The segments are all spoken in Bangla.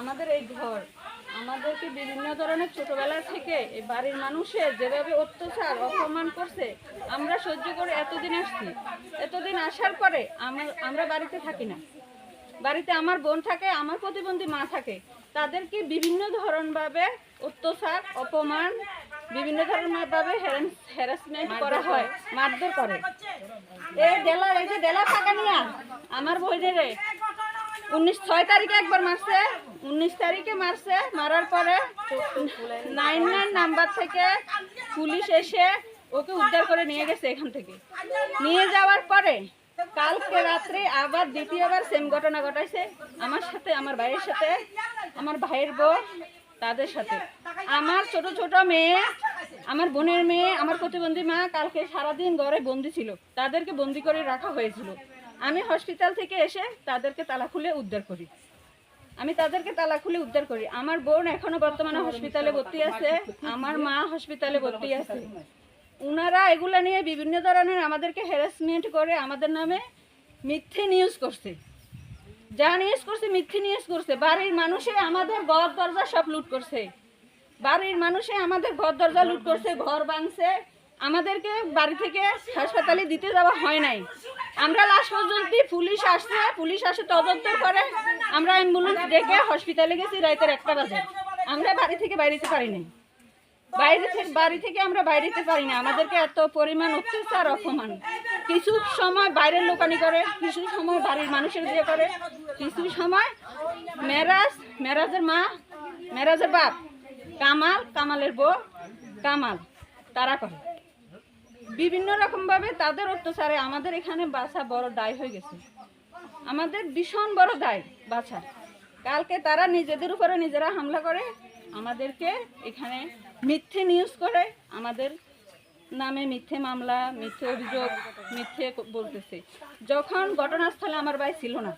আমাদের এই ঘর। আমাদেরকে বিভিন্ন ধরনের ছোটবেলা থেকে এই বাড়ির মানুষের যেভাবে অত্যাচার অপমান করছে আমরা সহ্য করে এতদিন আসছি। এতদিন আসার পরে আমরা আমরা বাড়িতে থাকি না। বাড়িতে আমার বোন থাকে আমার প্রতিবন্ধী মা থাকে। তাদেরকে বিভিন্ন ধরনভাবে অত্যাচার অপমান বিভিন্ন ধরনের ভাবে হ্যারাসমেন্ট করা হয় মারধর করে। এই ডেলা এই যে ডেলা থাকা নিয়ে আমার বইনেরে উনিশ ছয় তারিখে একবার মারছে। উনিশ তারিখে মারছে। মারার পরে নাইন নাইন নাম্বার থেকে পুলিশ এসে ওকে উদ্ধার করে নিয়ে গেছে এখান থেকে। নিয়ে যাওয়ার পরে কালকে রাত্রে আবার দ্বিতীয়বার সেম ঘটনা ঘটাইছে আমার সাথে, আমার ভাইয়ের সাথে, আমার ভাইয়ের বউ, তাদের সাথে। আমার ছোট ছোট মেয়ে, আমার বোনের মেয়ে, আমার প্রতিবন্ধী মা কালকে সারাদিন ঘরে বন্দি ছিল। তাদেরকে বন্দি করে রাখা হয়েছিল। আমি হসপিটাল থেকে এসে তাদেরকে তালা খুলে উদ্ধার করি। আমি তাদেরকে তালা খুলে উদ্ধার করি। আমার বোন এখনও বর্তমানে হসপিটালে ভর্তি আছে। আমার মা হসপিটালে ভর্তি আছে। উনারা এগুলা নিয়ে বিভিন্ন ধরনের আমাদেরকে হ্যারাসমেন্ট করে, আমাদের নামে মিথ্যে নিউজ করছে। যা নিউজ করছে, মিথ্যে নিউজ করছে। বাড়ির মানুষে আমাদের ঘর দরজা সব লুট করছে। বাড়ির মানুষে আমাদের ঘর দরজা লুট করছে, ঘর ভাঙছে। আমাদেরকে বাড়ি থেকে হাসপাতালে দিতে যাওয়া হয় নাই। আমরা লাস্ট পর্যন্ত পুলিশ আসছে, পুলিশ আসে তদন্ত করে। আমরা অ্যাম্বুলেন্স ডেকে হসপিটালে গেছি রাতের একটা বাজে। আমরা বাড়ি থেকে বাইরেতে পারি নাই। বাইরে থেকে, বাড়ি থেকে আমরা বাইরেতে পারি না। আমাদেরকে এত পরিমাণ অত্যাচার, অপমান। কিছু সময় বাইরের লোকানি করে, কিছু সময় বাড়ির মানুষের দিয়ে করে, কিছু সময় মেরাজ, মেরাজের মা, মেরাজের বাপ, কামাল, কামালের বউ, কামাল, তারা করে। বিভিন্ন রকমভাবে তাদের অত্যাচারে আমাদের এখানে বাসা বড় দায় হয়ে গেছে। আমাদের ভীষণ বড় দায় বাছা। কালকে তারা নিজেদের উপরে নিজেরা হামলা করে, আমাদেরকে এখানে মিথ্যে নিউজ করে, আমাদের নামে মিথ্যে মামলা, মিথ্যে অভিযোগ, মিথ্যে বলতেছে। যখন ঘটনাস্থলে আমার ভাই ছিল না,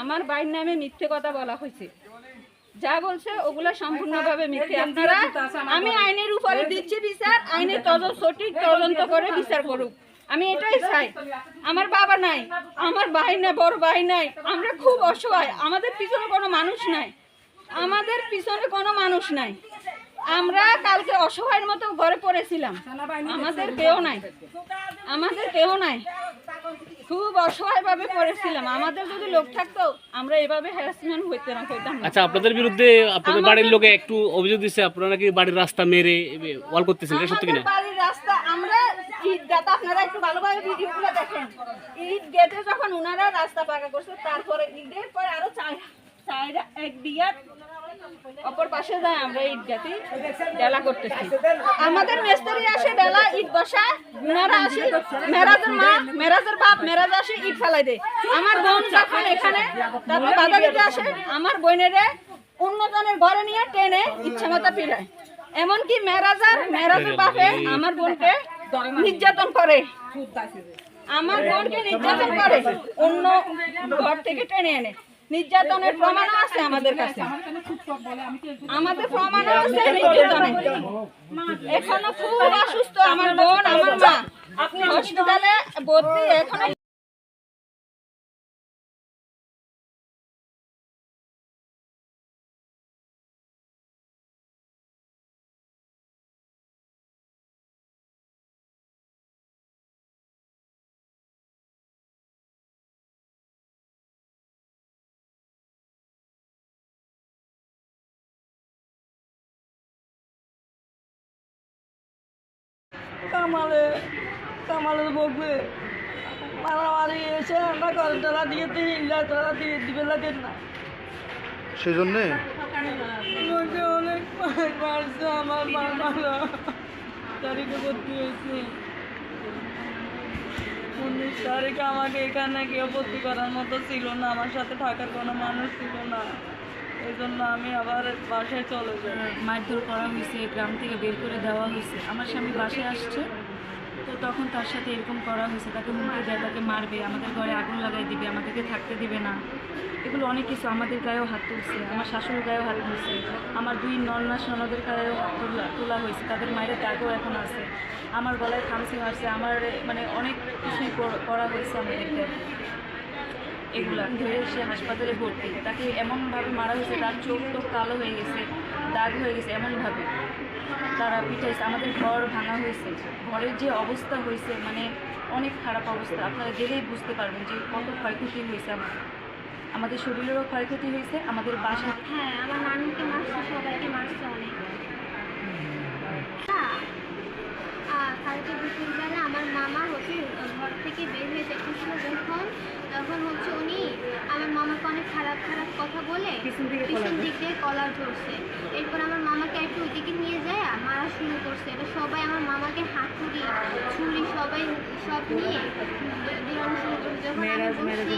আমার ভাইয়ের নামে মিথ্যে কথা বলা হয়েছে। যা বলছে ওগুলো সম্পূর্ণভাবে মিথ্যে। আপনারা আমি আইনের উপরে দিচ্ছি বিচার আইনের তদন্ত সঠিক তদন্ত করে বিচার করুক। আমি এটাই চাই। আমার বাবা নাই আমার ভাই নাই বড় ভাই নাই। আমরা খুব অসহায়। আমাদের পিছনে কোনো মানুষ নাই। আমাদের পিছনে কোনো মানুষ নাই। আমরা কালকে অসহায়ের মতো ঘরে পড়েছিলাম। আমাদের কেউ নাই। আমাদের কেউ নাই। খুব অসহায় ভাবে পড়েছিলাম। আমাদের যদি লোক থাকতো আমরা এভাবে হ্যারাসমেন্ট হইতে না হইতাম আচ্ছা আপনাদের বিরুদ্ধে আপনাদের বাড়ির লোকে একটু অভিযোগ দিচ্ছে আপনারা নাকি বাড়ির রাস্তা মেরে ওয়াল করতেছেন? এটা সত্যি কিনা? বাড়ির রাস্তা আমরা ইট গাঁথা আপনারা একটু ভালোভাবে ভিডিওগুলো দেখেন। ইট গেটে যখন উনারা রাস্তা পাকা করছে তারপরে ইটের পরে আরও চার চার এক বিঘা অপর পাশে আমরা ইট গাঁথি ডেলা করতেছি। আমাদের মিস্ত্রি আসে ডেলা ইট মেরাজের মা মেরাজের বাপ মেরাজ আসে ইট ফেলাই দেয়। আমার বোন যখন এখানে, তারপর দিতে আসে, আমার বোনেরে অন্যজনের ঘরে নিয়ে টেনে ইচ্ছা মতো ফিরায়। এমনকি মেরাজার মেরাজের বাপে আমার বোনকে নির্যাতন করে। আমার বোনকে নির্যাতন করে, অন্য ঘর থেকে টেনে এনে। নির্যাতনের প্রমাণও আছে আমাদের কাছে। আমাদের প্রমাণও আছে নির্যাতনে এখনও খুব অসুস্থ আমার বোন, আমার মা। আপনি হসপিটালে ভর্তি, এখনও কামালে কামালে বকবে মারামারি এসে আমরা ঘরের তলা দিয়ে দিই তলা দিয়ে দিবে লাগে না। সেজন্যে? আমাকে অনেক মার- মারছে আমার বাবারা তারিখে ভর্তি হয়েছে। উনিশ তারিখে আমাকে এখানে কেউ ভর্তি করার মতো ছিল না আমার সাথে থাকার কোনো মানুষ ছিল না। এই জন্য আমি আবার বাসায় চলে যাই। মারধর করা হয়েছে, গ্রাম থেকে বের করে দেওয়া হয়েছে। আমার স্বামী বাসায় আসছে, তো তখন তার সাথে এরকম করা হয়েছে, তাকে হুমকি দেয়, তাকে মারবে, আমাদের ঘরে আগুন লাগাই দিবে, আমাদেরকে থাকতে দিবে না। এগুলো অনেক কিছু আমাদের গায়েও হাত তুলছে, আমার শাশুড়ির গায়েও হাত তুলছে। আমার দুই নন্নাস ননদের গায়েও হাত তোলা তোলা হয়েছে, তাদের মায়ের দাগও এখন আছে। আমার গলায় খামসি মারছে আমার মানে অনেক কিছুই করা হয়েছে আমাদেরকে। এগুলা ধরে সে হাসপাতালে ভর্তি। তাকে এমনভাবে মারা হয়েছে তার চোখ টোক কালো হয়ে গেছে দাগ হয়ে গেছে এমনভাবে। তারা পিঠাইছে আমাদের ঘর ভাঙা হয়েছে। ঘরের যে অবস্থা হয়েছে মানে অনেক খারাপ অবস্থা। আপনারা গেলেই বুঝতে পারবেন যে কত ক্ষয়ক্ষতি হয়েছে আমার। আমাদের শরীরেরও ক্ষয়ক্ষতি হয়েছে আমাদের বাসা হ্যাঁ আমার নানুকে মারছে সবাইকে মারছে অনেক। কালকে দুপুরবেলা আমার মামা হচ্ছে ঘর থেকে বের হয়ে যেতেছিল যখন তখন হচ্ছে উনি আমার মামাকে অনেক খারাপ খারাপ কথা বলে পিছন দিক দিয়ে কলার ধরছে। এরপর আমার মামাকে একটু ওইদিকে নিয়ে যায় মারা শুরু করছে। এবার সবাই আমার মামাকে হাতুড়ি ছুরি সবাই সব নিয়ে বেরোনো শুরু করছে। যখন আমি বসছি